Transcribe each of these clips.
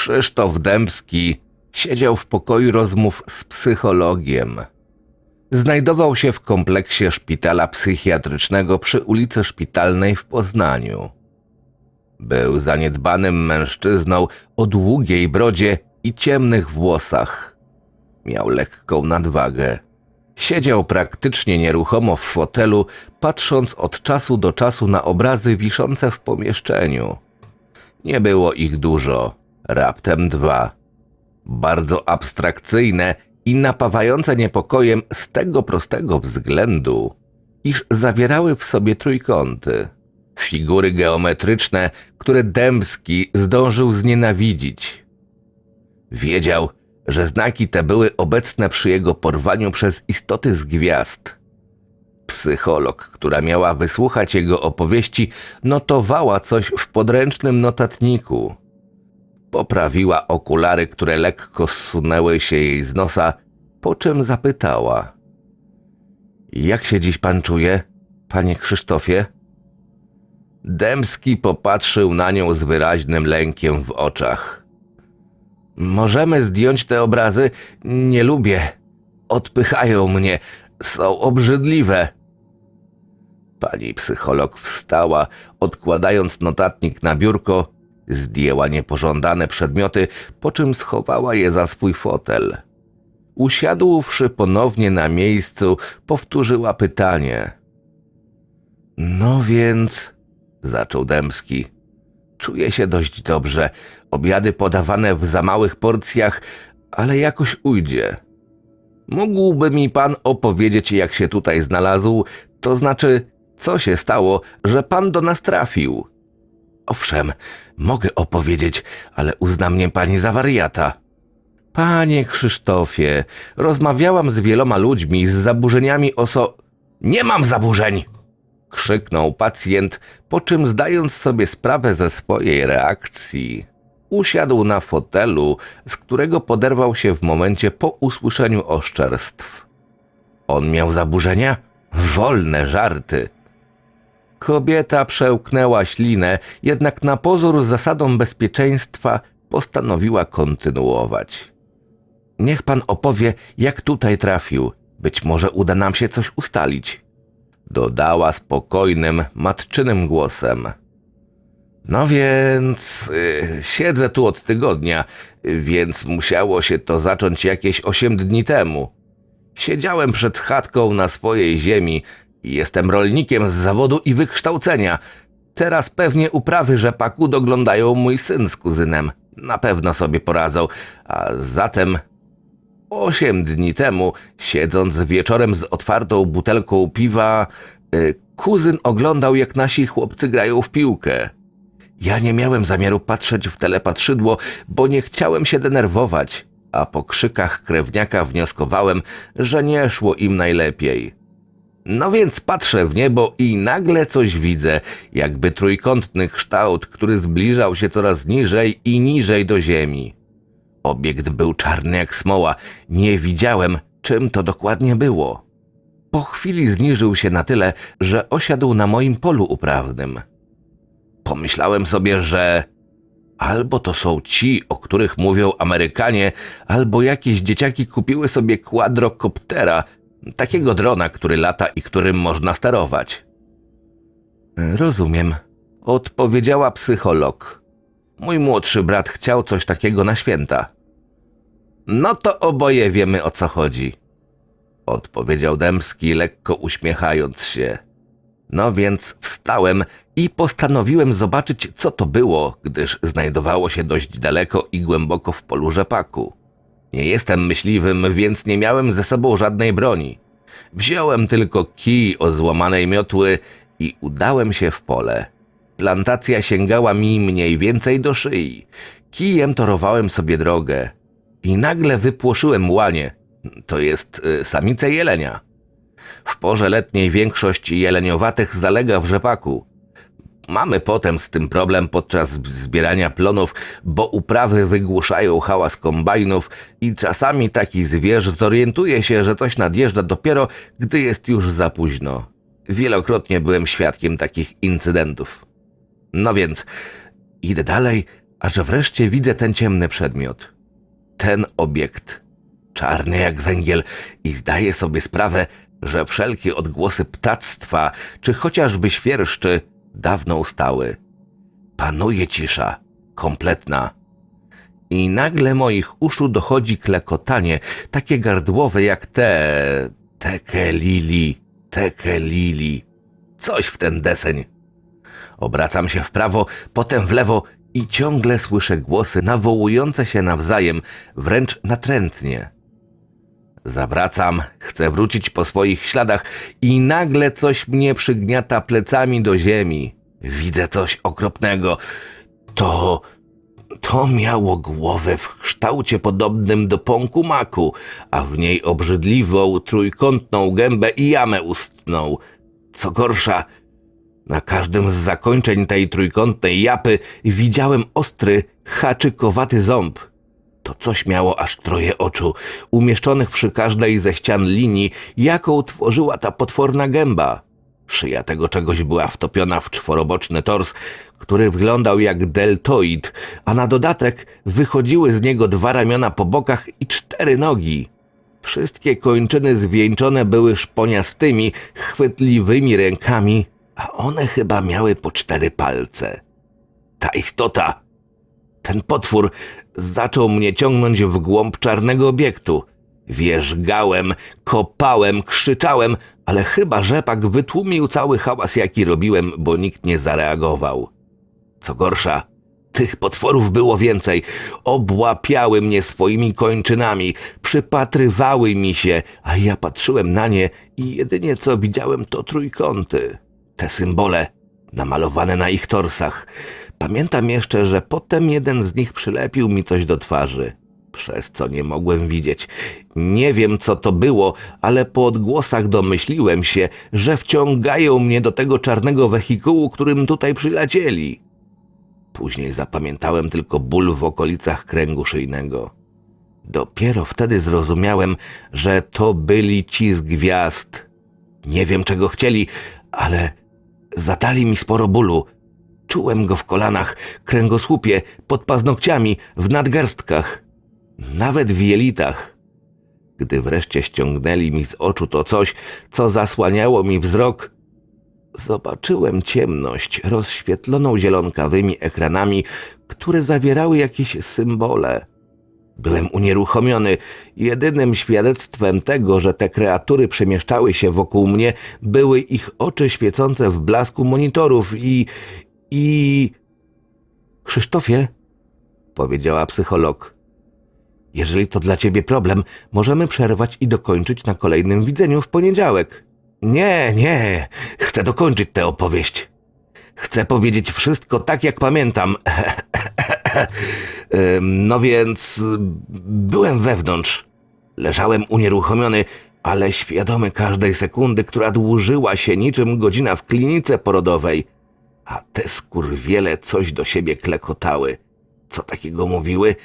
Krzysztof Dębski siedział w pokoju rozmów z psychologiem. Znajdował się w kompleksie szpitala psychiatrycznego przy ulicy Szpitalnej w Poznaniu. Był zaniedbanym mężczyzną o długiej brodzie i ciemnych włosach. Miał lekką nadwagę. Siedział praktycznie nieruchomo w fotelu, patrząc od czasu do czasu na obrazy wiszące w pomieszczeniu. Nie było ich dużo, raptem dwa. Bardzo abstrakcyjne i napawające niepokojem z tego prostego względu, iż zawierały w sobie trójkąty. Figury geometryczne, które Dębski zdążył znienawidzić. Wiedział, że znaki te były obecne przy jego porwaniu przez istoty z gwiazd. Psycholog, która miała wysłuchać jego opowieści, notowała coś w podręcznym notatniku. Poprawiła okulary, które lekko zsunęły się jej z nosa, po czym zapytała: Jak się dziś pan czuje, panie Krzysztofie? Dębski popatrzył na nią z wyraźnym lękiem w oczach. Możemy zdjąć te obrazy? Nie lubię. Odpychają mnie. Są obrzydliwe. Pani psycholog wstała, odkładając notatnik na biurko, zdjęła niepożądane przedmioty, po czym schowała je za swój fotel. Usiadłszy ponownie na miejscu, powtórzyła pytanie. No więc, zaczął Dębski. Czuję się dość dobrze. Obiady podawane w za małych porcjach, ale jakoś ujdzie. Mógłby mi pan opowiedzieć, jak się tutaj znalazł, to znaczy, co się stało, że pan do nas trafił? Owszem, mogę opowiedzieć, ale uzna mnie pani za wariata. Panie Krzysztofie, rozmawiałam z wieloma ludźmi z zaburzeniami oso... Nie mam zaburzeń! krzyknął pacjent, po czym zdając sobie sprawę ze swojej reakcji, usiadł na fotelu, z którego poderwał się w momencie po usłyszeniu oszczerstw. On miał zaburzenia? Wolne żarty. Kobieta przełknęła ślinę, jednak na pozór zasadą bezpieczeństwa postanowiła kontynuować. Niech pan opowie, jak tutaj trafił. Być może uda nam się coś ustalić dodała spokojnym, matczynym głosem. No więc y, siedzę tu od tygodnia, więc musiało się to zacząć jakieś osiem dni temu. Siedziałem przed chatką na swojej ziemi jestem rolnikiem z zawodu i wykształcenia. Teraz pewnie uprawy rzepaku doglądają mój syn z kuzynem. Na pewno sobie poradzą, a zatem Osiem dni temu, siedząc wieczorem z otwartą butelką piwa, y, kuzyn oglądał, jak nasi chłopcy grają w piłkę. Ja nie miałem zamiaru patrzeć w telepatrzydło, bo nie chciałem się denerwować, a po krzykach krewniaka wnioskowałem, że nie szło im najlepiej. No więc patrzę w niebo i nagle coś widzę, jakby trójkątny kształt, który zbliżał się coraz niżej i niżej do ziemi. Obiekt był czarny jak smoła. Nie widziałem, czym to dokładnie było. Po chwili zniżył się na tyle, że osiadł na moim polu uprawnym. Pomyślałem sobie, że albo to są ci, o których mówią Amerykanie, albo jakieś dzieciaki kupiły sobie quadrocoptera, takiego drona, który lata i którym można sterować. Rozumiem, odpowiedziała psycholog. Mój młodszy brat chciał coś takiego na święta. No to oboje wiemy o co chodzi, odpowiedział Dębski, lekko uśmiechając się. No więc wstałem i postanowiłem zobaczyć, co to było, gdyż znajdowało się dość daleko i głęboko w polu rzepaku. Nie jestem myśliwym, więc nie miałem ze sobą żadnej broni. Wziąłem tylko kij o złamanej miotły i udałem się w pole. Plantacja sięgała mi mniej więcej do szyi. Kijem torowałem sobie drogę. I nagle wypłoszyłem łanie. To jest y, samice jelenia. W porze letniej większość jeleniowatych zalega w rzepaku. Mamy potem z tym problem podczas zbierania plonów, bo uprawy wygłuszają hałas kombajnów i czasami taki zwierz zorientuje się, że coś nadjeżdża dopiero, gdy jest już za późno. Wielokrotnie byłem świadkiem takich incydentów. No więc, idę dalej, aż wreszcie widzę ten ciemny przedmiot. Ten obiekt, czarny jak węgiel i zdaję sobie sprawę, że wszelkie odgłosy ptactwa, czy chociażby świerszczy, dawno ustały. Panuje cisza, kompletna. I nagle moich uszu dochodzi klekotanie, takie gardłowe jak te... Teke lili, teke lili. Coś w ten deseń. Obracam się w prawo, potem w lewo i ciągle słyszę głosy nawołujące się nawzajem, wręcz natrętnie. Zawracam, chcę wrócić po swoich śladach i nagle coś mnie przygniata plecami do ziemi. Widzę coś okropnego. To. To miało głowę w kształcie podobnym do pąku maku, a w niej obrzydliwą, trójkątną gębę i jamę ustną. Co gorsza, na każdym z zakończeń tej trójkątnej japy widziałem ostry, haczykowaty ząb. To coś miało aż troje oczu, umieszczonych przy każdej ze ścian linii, jaką tworzyła ta potworna gęba. Szyja tego czegoś była wtopiona w czworoboczny tors, który wyglądał jak deltoid, a na dodatek wychodziły z niego dwa ramiona po bokach i cztery nogi. Wszystkie kończyny zwieńczone były szponiastymi, chwytliwymi rękami, a one chyba miały po cztery palce. Ta istota, ten potwór zaczął mnie ciągnąć w głąb czarnego obiektu. Wierzgałem, kopałem, krzyczałem, ale chyba rzepak wytłumił cały hałas, jaki robiłem, bo nikt nie zareagował. Co gorsza, tych potworów było więcej. Obłapiały mnie swoimi kończynami, przypatrywały mi się, a ja patrzyłem na nie i jedynie co widziałem to trójkąty. Te symbole, namalowane na ich torsach. Pamiętam jeszcze, że potem jeden z nich przylepił mi coś do twarzy, przez co nie mogłem widzieć. Nie wiem, co to było, ale po odgłosach domyśliłem się, że wciągają mnie do tego czarnego wehikułu, którym tutaj przylecieli. Później zapamiętałem tylko ból w okolicach kręgu szyjnego. Dopiero wtedy zrozumiałem, że to byli ci z gwiazd. Nie wiem, czego chcieli, ale zadali mi sporo bólu. Czułem go w kolanach, kręgosłupie, pod paznokciami, w nadgarstkach, nawet w jelitach. Gdy wreszcie ściągnęli mi z oczu to coś, co zasłaniało mi wzrok, zobaczyłem ciemność rozświetloną zielonkawymi ekranami, które zawierały jakieś symbole. Byłem unieruchomiony. Jedynym świadectwem tego, że te kreatury przemieszczały się wokół mnie, były ich oczy świecące w blasku monitorów i. i. Krzysztofie, powiedziała psycholog. Jeżeli to dla ciebie problem, możemy przerwać i dokończyć na kolejnym widzeniu w poniedziałek. Nie, nie, chcę dokończyć tę opowieść. Chcę powiedzieć wszystko tak, jak pamiętam. No więc byłem wewnątrz. Leżałem unieruchomiony, ale świadomy każdej sekundy, która dłużyła się niczym godzina w klinice porodowej. A te skurwiele coś do siebie klekotały. Co takiego mówiły?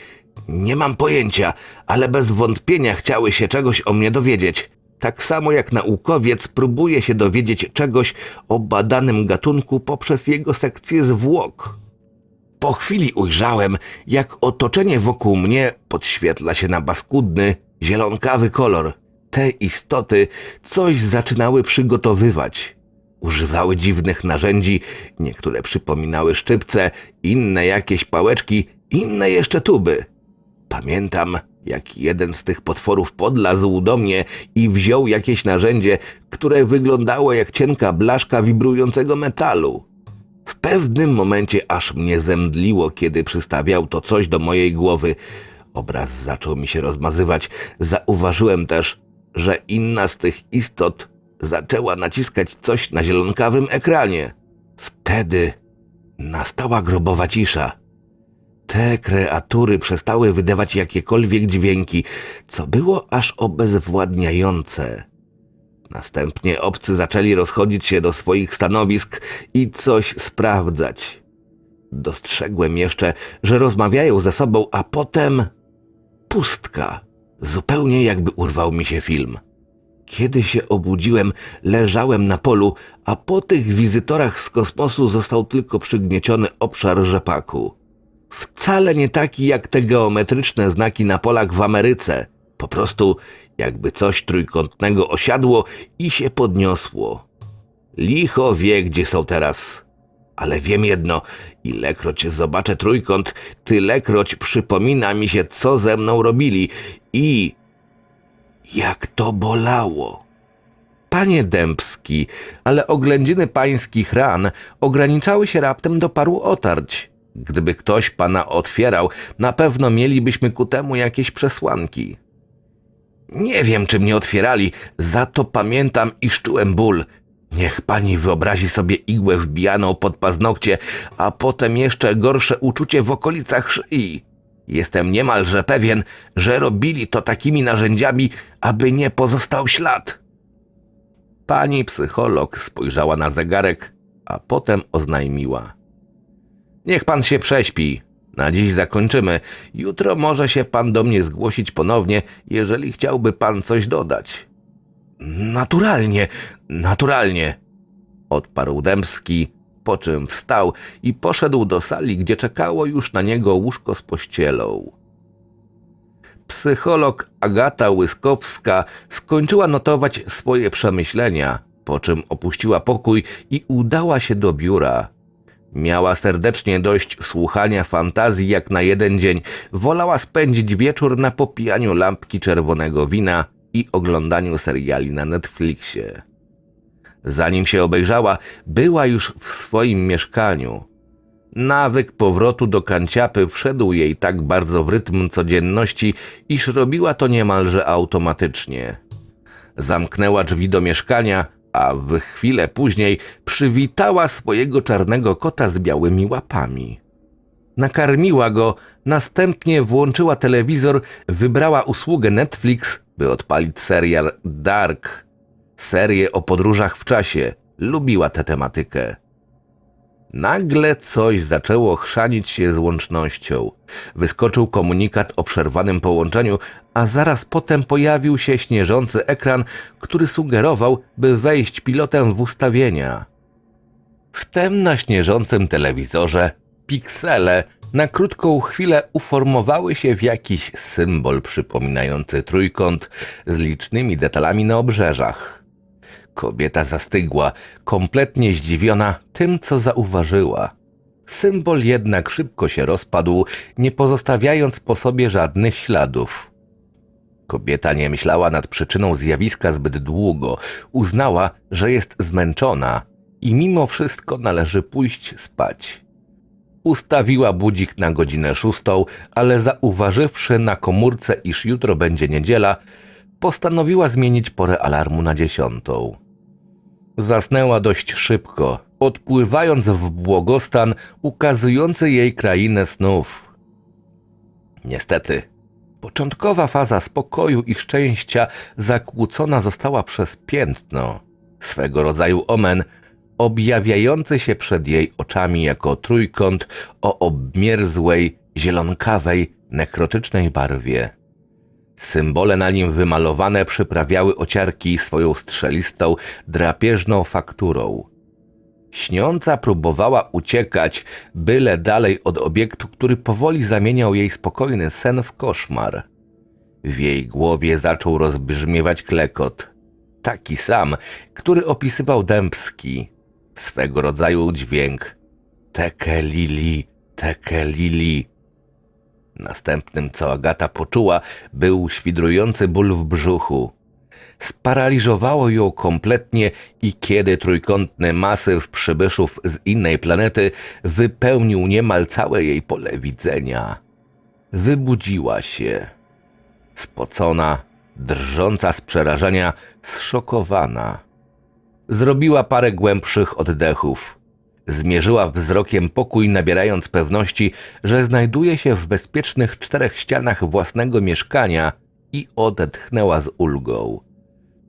Nie mam pojęcia, ale bez wątpienia chciały się czegoś o mnie dowiedzieć. Tak samo jak naukowiec próbuje się dowiedzieć czegoś o badanym gatunku poprzez jego sekcję zwłok. Po chwili ujrzałem, jak otoczenie wokół mnie podświetla się na paskudny, zielonkawy kolor. Te istoty coś zaczynały przygotowywać. Używały dziwnych narzędzi, niektóre przypominały szczypce, inne jakieś pałeczki, inne jeszcze tuby. Pamiętam, jak jeden z tych potworów podlazł do mnie i wziął jakieś narzędzie, które wyglądało jak cienka blaszka wibrującego metalu. W pewnym momencie aż mnie zemdliło, kiedy przystawiał to coś do mojej głowy. Obraz zaczął mi się rozmazywać. Zauważyłem też, że inna z tych istot zaczęła naciskać coś na zielonkawym ekranie. Wtedy nastała grobowa cisza. Te kreatury przestały wydawać jakiekolwiek dźwięki, co było aż obezwładniające. Następnie obcy zaczęli rozchodzić się do swoich stanowisk i coś sprawdzać. Dostrzegłem jeszcze, że rozmawiają ze sobą, a potem pustka, zupełnie jakby urwał mi się film. Kiedy się obudziłem, leżałem na polu, a po tych wizytorach z kosmosu został tylko przygnieciony obszar rzepaku. Wcale nie taki jak te geometryczne znaki na polach w Ameryce. Po prostu jakby coś trójkątnego osiadło i się podniosło. Licho wie, gdzie są teraz. Ale wiem jedno, ilekroć zobaczę trójkąt, tylekroć przypomina mi się, co ze mną robili i jak to bolało. Panie Dębski, ale oględziny pańskich ran ograniczały się raptem do paru otarć. Gdyby ktoś pana otwierał, na pewno mielibyśmy ku temu jakieś przesłanki. Nie wiem, czy mnie otwierali, za to pamiętam, iż czułem ból. Niech pani wyobrazi sobie igłę wbijaną pod paznokcie, a potem jeszcze gorsze uczucie w okolicach szyi. Jestem niemalże pewien, że robili to takimi narzędziami, aby nie pozostał ślad. Pani psycholog spojrzała na zegarek, a potem oznajmiła. Niech pan się prześpi. Na dziś zakończymy. Jutro może się pan do mnie zgłosić ponownie, jeżeli chciałby pan coś dodać. Naturalnie, naturalnie, odparł Dębski, po czym wstał i poszedł do sali, gdzie czekało już na niego łóżko z pościelą. Psycholog Agata Łyskowska skończyła notować swoje przemyślenia, po czym opuściła pokój i udała się do biura. Miała serdecznie dość słuchania fantazji jak na jeden dzień, wolała spędzić wieczór na popijaniu lampki czerwonego wina i oglądaniu seriali na Netflixie. Zanim się obejrzała, była już w swoim mieszkaniu. Nawyk powrotu do kanciapy wszedł jej tak bardzo w rytm codzienności, iż robiła to niemalże automatycznie. Zamknęła drzwi do mieszkania, a w chwilę później przywitała swojego czarnego kota z białymi łapami. Nakarmiła go, następnie włączyła telewizor, wybrała usługę Netflix, by odpalić serial Dark. Serię o podróżach w czasie. Lubiła tę tematykę. Nagle coś zaczęło chrzanić się z łącznością. Wyskoczył komunikat o przerwanym połączeniu, a zaraz potem pojawił się śnieżący ekran, który sugerował, by wejść pilotem w ustawienia. Wtem na śnieżącym telewizorze piksele na krótką chwilę uformowały się w jakiś symbol przypominający trójkąt z licznymi detalami na obrzeżach. Kobieta zastygła, kompletnie zdziwiona tym, co zauważyła. Symbol jednak szybko się rozpadł, nie pozostawiając po sobie żadnych śladów. Kobieta nie myślała nad przyczyną zjawiska zbyt długo, uznała, że jest zmęczona i mimo wszystko należy pójść spać. Ustawiła budzik na godzinę szóstą, ale zauważywszy na komórce, iż jutro będzie niedziela, postanowiła zmienić porę alarmu na dziesiątą. Zasnęła dość szybko, odpływając w błogostan ukazujący jej krainę snów. Niestety, początkowa faza spokoju i szczęścia zakłócona została przez piętno, swego rodzaju omen, objawiający się przed jej oczami jako trójkąt o obmierzłej, zielonkawej, nekrotycznej barwie. Symbole na nim wymalowane przyprawiały ociarki swoją strzelistą, drapieżną fakturą. Śniąca próbowała uciekać, byle dalej od obiektu, który powoli zamieniał jej spokojny sen w koszmar. W jej głowie zaczął rozbrzmiewać klekot. Taki sam, który opisywał Dębski. Swego rodzaju dźwięk. Teke lili, teke lili. Następnym, co Agata poczuła, był świdrujący ból w brzuchu. Sparaliżowało ją kompletnie i kiedy trójkątny masyw przybyszów z innej planety wypełnił niemal całe jej pole widzenia. Wybudziła się. Spocona, drżąca z przerażenia, zszokowana. Zrobiła parę głębszych oddechów. Zmierzyła wzrokiem pokój, nabierając pewności, że znajduje się w bezpiecznych czterech ścianach własnego mieszkania i odetchnęła z ulgą.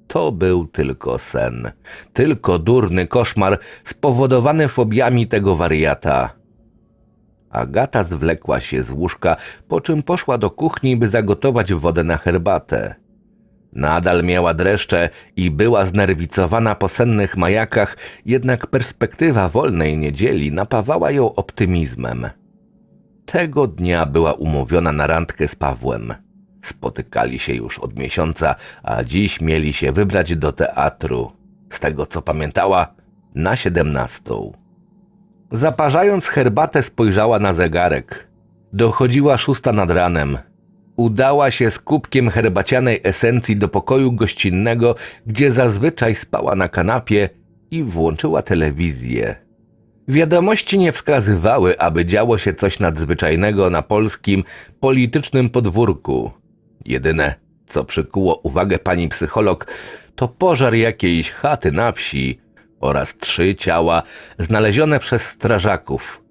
To był tylko sen, tylko durny koszmar spowodowany fobiami tego wariata. Agata zwlekła się z łóżka, po czym poszła do kuchni, by zagotować wodę na herbatę. Nadal miała dreszcze i była znerwicowana po sennych majakach, jednak perspektywa wolnej niedzieli napawała ją optymizmem. Tego dnia była umówiona na randkę z Pawłem. Spotykali się już od miesiąca, a dziś mieli się wybrać do teatru. Z tego co pamiętała, na siedemnastą. Zaparzając herbatę, spojrzała na zegarek. Dochodziła szósta nad ranem. Udała się z kubkiem herbacianej esencji do pokoju gościnnego, gdzie zazwyczaj spała na kanapie i włączyła telewizję. Wiadomości nie wskazywały, aby działo się coś nadzwyczajnego na polskim politycznym podwórku. Jedyne, co przykuło uwagę pani psycholog, to pożar jakiejś chaty na wsi oraz trzy ciała znalezione przez strażaków.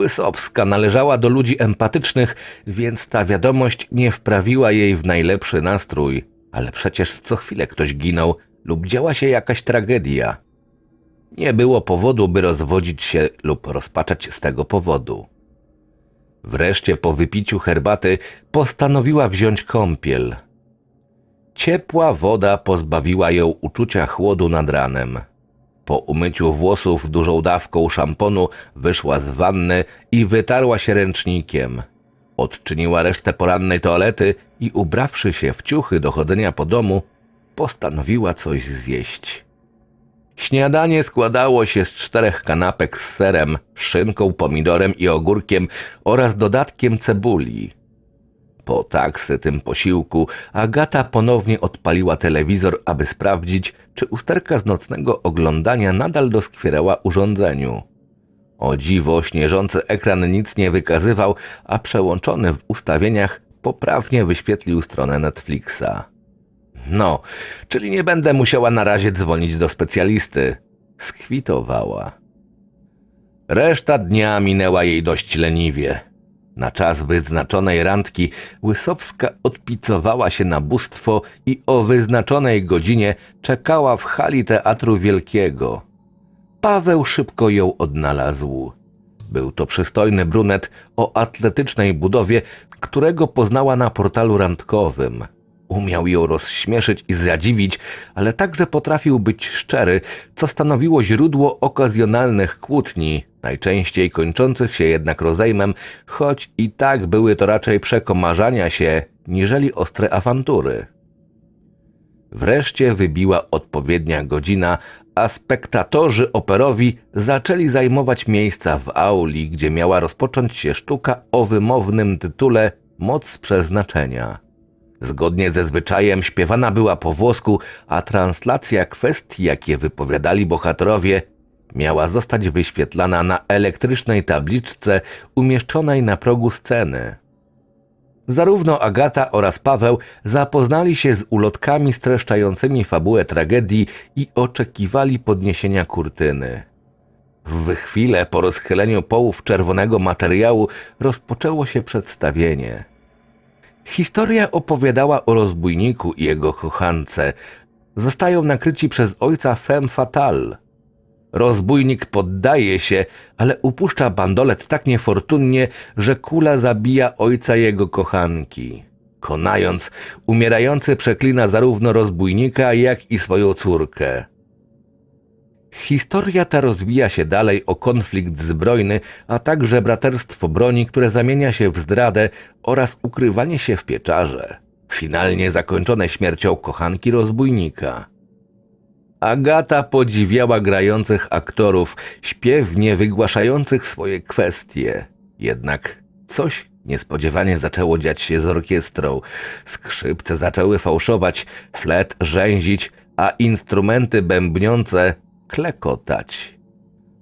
Łysowska należała do ludzi empatycznych, więc ta wiadomość nie wprawiła jej w najlepszy nastrój, ale przecież co chwilę ktoś ginął lub działa się jakaś tragedia. Nie było powodu, by rozwodzić się lub rozpaczać z tego powodu. Wreszcie po wypiciu herbaty postanowiła wziąć kąpiel. Ciepła woda pozbawiła ją uczucia chłodu nad ranem. Po umyciu włosów dużą dawką szamponu wyszła z wanny i wytarła się ręcznikiem. Odczyniła resztę porannej toalety i ubrawszy się w ciuchy do chodzenia po domu, postanowiła coś zjeść. Śniadanie składało się z czterech kanapek z serem, szynką, pomidorem i ogórkiem oraz dodatkiem cebuli. Po tak sytym posiłku Agata ponownie odpaliła telewizor, aby sprawdzić, czy usterka z nocnego oglądania nadal doskwierała urządzeniu. O dziwo, śnieżący ekran nic nie wykazywał, a przełączony w ustawieniach poprawnie wyświetlił stronę Netflixa. No, czyli nie będę musiała na razie dzwonić do specjalisty. Skwitowała. Reszta dnia minęła jej dość leniwie. Na czas wyznaczonej randki Łysowska odpicowała się na bóstwo i o wyznaczonej godzinie czekała w hali Teatru Wielkiego. Paweł szybko ją odnalazł. Był to przystojny brunet o atletycznej budowie, którego poznała na portalu randkowym. Umiał ją rozśmieszyć i zadziwić, ale także potrafił być szczery, co stanowiło źródło okazjonalnych kłótni, najczęściej kończących się jednak rozejmem, choć i tak były to raczej przekomarzania się, niżeli ostre awantury. Wreszcie wybiła odpowiednia godzina, a spektatorzy operowi zaczęli zajmować miejsca w auli, gdzie miała rozpocząć się sztuka o wymownym tytule Moc przeznaczenia. Zgodnie ze zwyczajem śpiewana była po włosku, a translacja kwestii, jakie wypowiadali bohaterowie, miała zostać wyświetlana na elektrycznej tabliczce umieszczonej na progu sceny. Zarówno Agata oraz Paweł zapoznali się z ulotkami streszczającymi fabułę tragedii i oczekiwali podniesienia kurtyny. W chwilę po rozchyleniu połów czerwonego materiału rozpoczęło się przedstawienie. Historia opowiadała o rozbójniku i jego kochance. Zostają nakryci przez ojca femme fatale. Rozbójnik poddaje się, ale upuszcza bandolet tak niefortunnie, że kula zabija ojca jego kochanki. Konając, umierający przeklina zarówno rozbójnika, jak i swoją córkę. Historia ta rozwija się dalej o konflikt zbrojny, a także braterstwo broni, które zamienia się w zdradę oraz ukrywanie się w pieczarze. Finalnie zakończone śmiercią kochanki rozbójnika. Agata podziwiała grających aktorów, śpiewnie wygłaszających swoje kwestie. Jednak coś niespodziewanie zaczęło dziać się z orkiestrą. Skrzypce zaczęły fałszować, flet rzęzić, a instrumenty bębniące klekotać.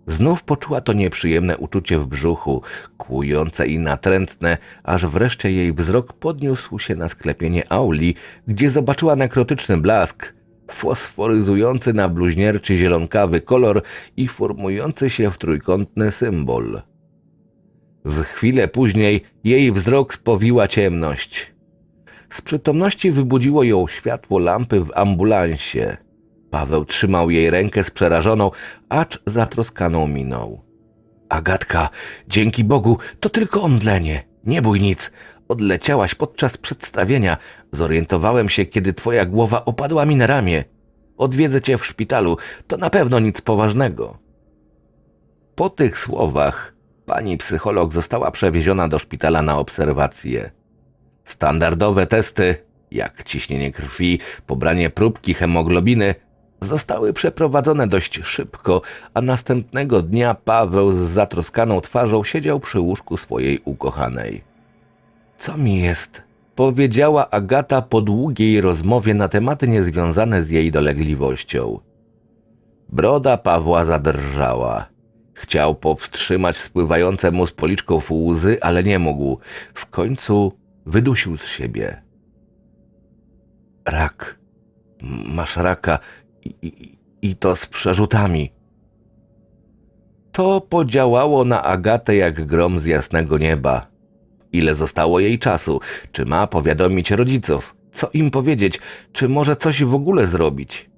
Znów poczuła to nieprzyjemne uczucie w brzuchu, kłujące i natrętne, aż wreszcie jej wzrok podniósł się na sklepienie auli, gdzie zobaczyła nekrotyczny blask, fosforyzujący na bluźnierczy zielonkawy kolor i formujący się w trójkątny symbol. W chwilę później jej wzrok spowiła ciemność. Z przytomności wybudziło ją światło lampy w ambulansie – Paweł trzymał jej rękę z przerażoną, acz zatroskaną miną. Agatka, dzięki Bogu, to tylko omdlenie. Nie bój nic. Odleciałaś podczas przedstawienia. Zorientowałem się, kiedy twoja głowa opadła mi na ramię. Odwiedzę cię w szpitalu. To na pewno nic poważnego. Po tych słowach pani psycholog została przewieziona do szpitala na obserwację. Standardowe testy, jak ciśnienie krwi, pobranie próbki hemoglobiny, zostały przeprowadzone dość szybko, a następnego dnia Paweł z zatroskaną twarzą siedział przy łóżku swojej ukochanej. Co mi jest? Powiedziała Agata po długiej rozmowie na tematy niezwiązane z jej dolegliwością. Broda Pawła zadrżała. Chciał powstrzymać spływające mu z policzków łzy, ale nie mógł. W końcu wydusił z siebie. Rak. Masz raka i, i, i to z przerzutami. To podziałało na Agatę jak grom z jasnego nieba. Ile zostało jej czasu? Czy ma powiadomić rodziców? Co im powiedzieć? Czy może coś w ogóle zrobić?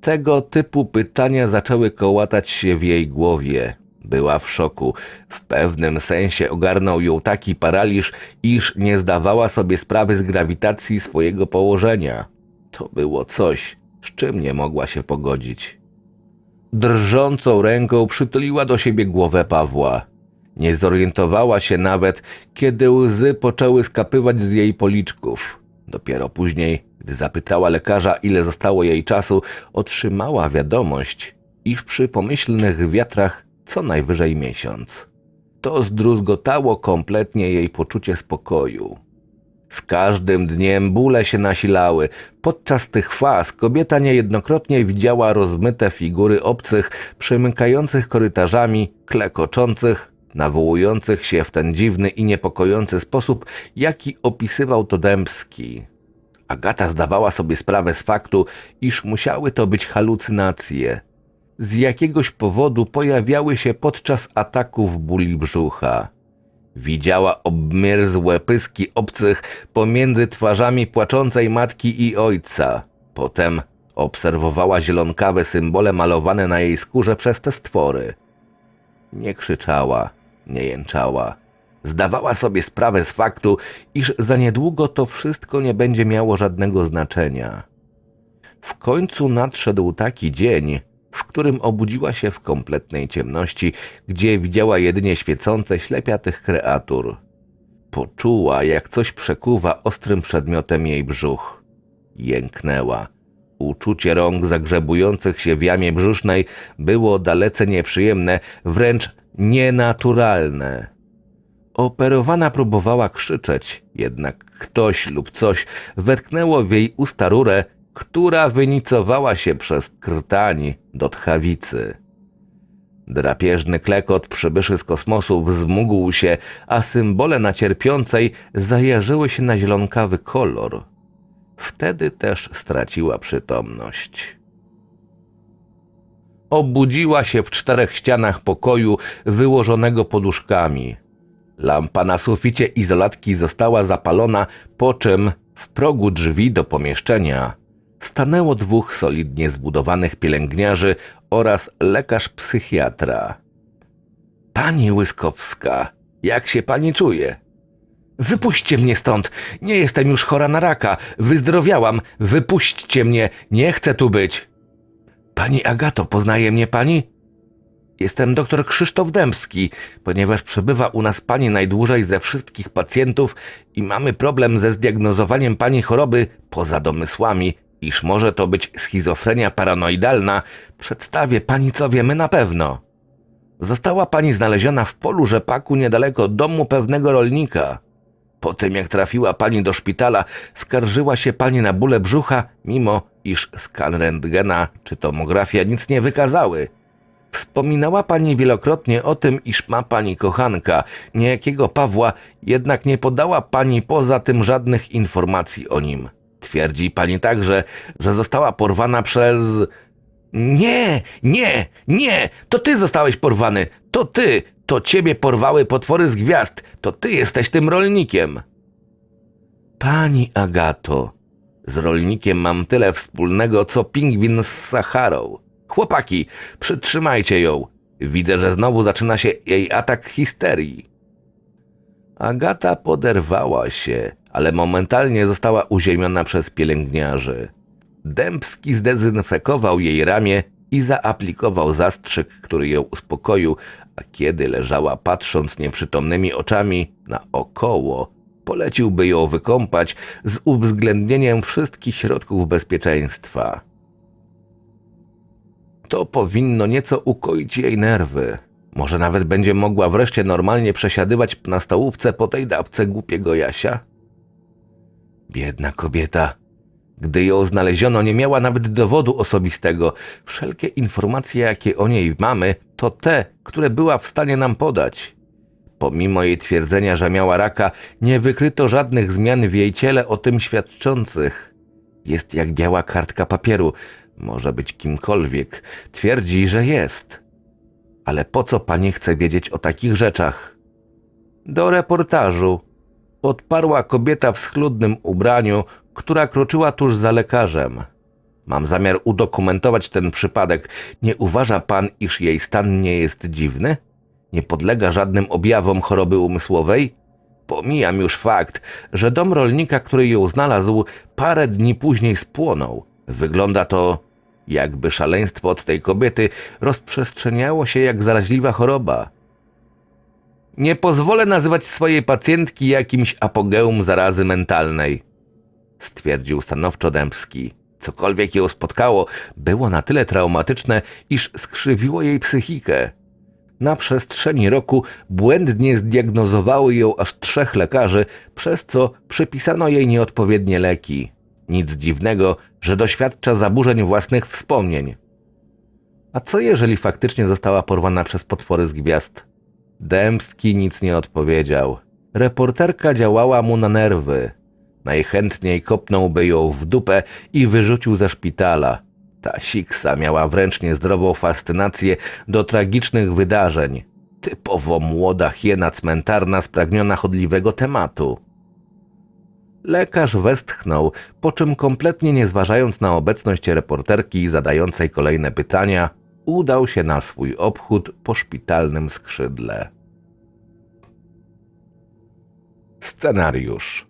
Tego typu pytania zaczęły kołatać się w jej głowie. Była w szoku. W pewnym sensie ogarnął ją taki paraliż, iż nie zdawała sobie sprawy z grawitacji swojego położenia. To było coś, z czym nie mogła się pogodzić. Drżącą ręką przytuliła do siebie głowę Pawła. Nie zorientowała się nawet, kiedy łzy poczęły skapywać z jej policzków. Dopiero później, gdy zapytała lekarza, ile zostało jej czasu, otrzymała wiadomość, iż przy pomyślnych wiatrach co najwyżej miesiąc. To zdruzgotało kompletnie jej poczucie spokoju. Z każdym dniem bóle się nasilały. Podczas tych faz kobieta niejednokrotnie widziała rozmyte figury obcych, przemykających korytarzami, klekoczących, nawołujących się w ten dziwny i niepokojący sposób, jaki opisywał to Dębski. Agata zdawała sobie sprawę z faktu, iż musiały to być halucynacje. Z jakiegoś powodu pojawiały się podczas ataków bóli brzucha. Widziała obmierzłe pyski obcych pomiędzy twarzami płaczącej matki i ojca. Potem obserwowała zielonkawe symbole malowane na jej skórze przez te stwory. Nie krzyczała, nie jęczała. Zdawała sobie sprawę z faktu, iż za niedługo to wszystko nie będzie miało żadnego znaczenia. W końcu nadszedł taki dzień, w którym obudziła się w kompletnej ciemności, gdzie widziała jedynie świecące ślepia tych kreatur. Poczuła, jak coś przekuwa ostrym przedmiotem jej brzuch. Jęknęła. Uczucie rąk zagrzebujących się w jamie brzusznej było dalece nieprzyjemne, wręcz nienaturalne. Operowana próbowała krzyczeć, jednak ktoś lub coś wetknęło w jej usta rurę, która wynicowała się przez krtań do tchawicy. Drapieżny klekot przybyszy z kosmosu wzmógł się, a symbole na cierpiącej zajarzyły się na zielonkawy kolor. Wtedy też straciła przytomność. Obudziła się w czterech ścianach pokoju wyłożonego poduszkami. Lampa na suficie izolatki została zapalona, po czym w progu drzwi do pomieszczenia stanęło dwóch solidnie zbudowanych pielęgniarzy oraz lekarz psychiatra. Pani Łyskowska, jak się pani czuje? Wypuśćcie mnie stąd. Nie jestem już chora na raka. Wyzdrowiałam. Wypuśćcie mnie. Nie chcę tu być. Pani Agato, poznaje mnie pani? Jestem doktor Krzysztof Dębski, ponieważ przebywa u nas pani najdłużej ze wszystkich pacjentów i mamy problem ze zdiagnozowaniem pani choroby poza domysłami, iż może to być schizofrenia paranoidalna. Przedstawię pani, co wiemy na pewno. Została pani znaleziona w polu rzepaku niedaleko domu pewnego rolnika. Po tym, jak trafiła pani do szpitala, skarżyła się pani na bóle brzucha, mimo iż skan rentgena czy tomografia nic nie wykazały. Wspominała pani wielokrotnie o tym, iż ma pani kochanka, niejakiego Pawła, jednak nie podała pani poza tym żadnych informacji o nim. Twierdzi pani także, że została porwana przez. Nie, nie, nie, to ty zostałeś porwany, to ty, to ciebie porwały potwory z gwiazd, to ty jesteś tym rolnikiem. Pani Agato, z rolnikiem mam tyle wspólnego, co pingwin z Saharą. Chłopaki, przytrzymajcie ją. Widzę, że znowu zaczyna się jej atak histerii. Agata poderwała się, ale momentalnie została uziemiona przez pielęgniarzy. Dębski zdezynfekował jej ramię i zaaplikował zastrzyk, który ją uspokoił, a kiedy leżała patrząc nieprzytomnymi oczami naokoło, poleciłby ją wykąpać z uwzględnieniem wszystkich środków bezpieczeństwa. To powinno nieco ukoić jej nerwy. Może nawet będzie mogła wreszcie normalnie przesiadywać na stołówce po tej dawce głupiego Jasia? Biedna kobieta. Gdy ją znaleziono, nie miała nawet dowodu osobistego. Wszelkie informacje, jakie o niej mamy, to te, które była w stanie nam podać. Pomimo jej twierdzenia, że miała raka, nie wykryto żadnych zmian w jej ciele o tym świadczących. Jest jak biała kartka papieru. Może być kimkolwiek. Twierdzi, że jest. Ale po co pani chce wiedzieć o takich rzeczach? Do reportażu. Odparła kobieta w schludnym ubraniu, która kroczyła tuż za lekarzem. Mam zamiar udokumentować ten przypadek. Nie uważa pan, iż jej stan nie jest dziwny? Nie podlega żadnym objawom choroby umysłowej? Pomijam już fakt, że dom rolnika, który ją znalazł, parę dni później spłonął. Wygląda to, jakby szaleństwo od tej kobiety rozprzestrzeniało się jak zaraźliwa choroba. Nie pozwolę nazywać swojej pacjentki jakimś apogeum zarazy mentalnej, stwierdził stanowczo Dębski. Cokolwiek ją spotkało, było na tyle traumatyczne, iż skrzywiło jej psychikę. Na przestrzeni roku błędnie zdiagnozowały ją aż trzech lekarzy, przez co przypisano jej nieodpowiednie leki. Nic dziwnego, że doświadcza zaburzeń własnych wspomnień. A co jeżeli faktycznie została porwana przez potwory z gwiazd? Dębski nic nie odpowiedział. Reporterka działała mu na nerwy. Najchętniej kopnąłby ją w dupę i wyrzucił ze szpitala. Ta siksa miała wręcz niezdrową fascynację do tragicznych wydarzeń. Typowo młoda hiena cmentarna spragniona chodliwego tematu. Lekarz westchnął, po czym kompletnie nie zważając na obecność reporterki zadającej kolejne pytania, udał się na swój obchód po szpitalnym skrzydle. Scenariusz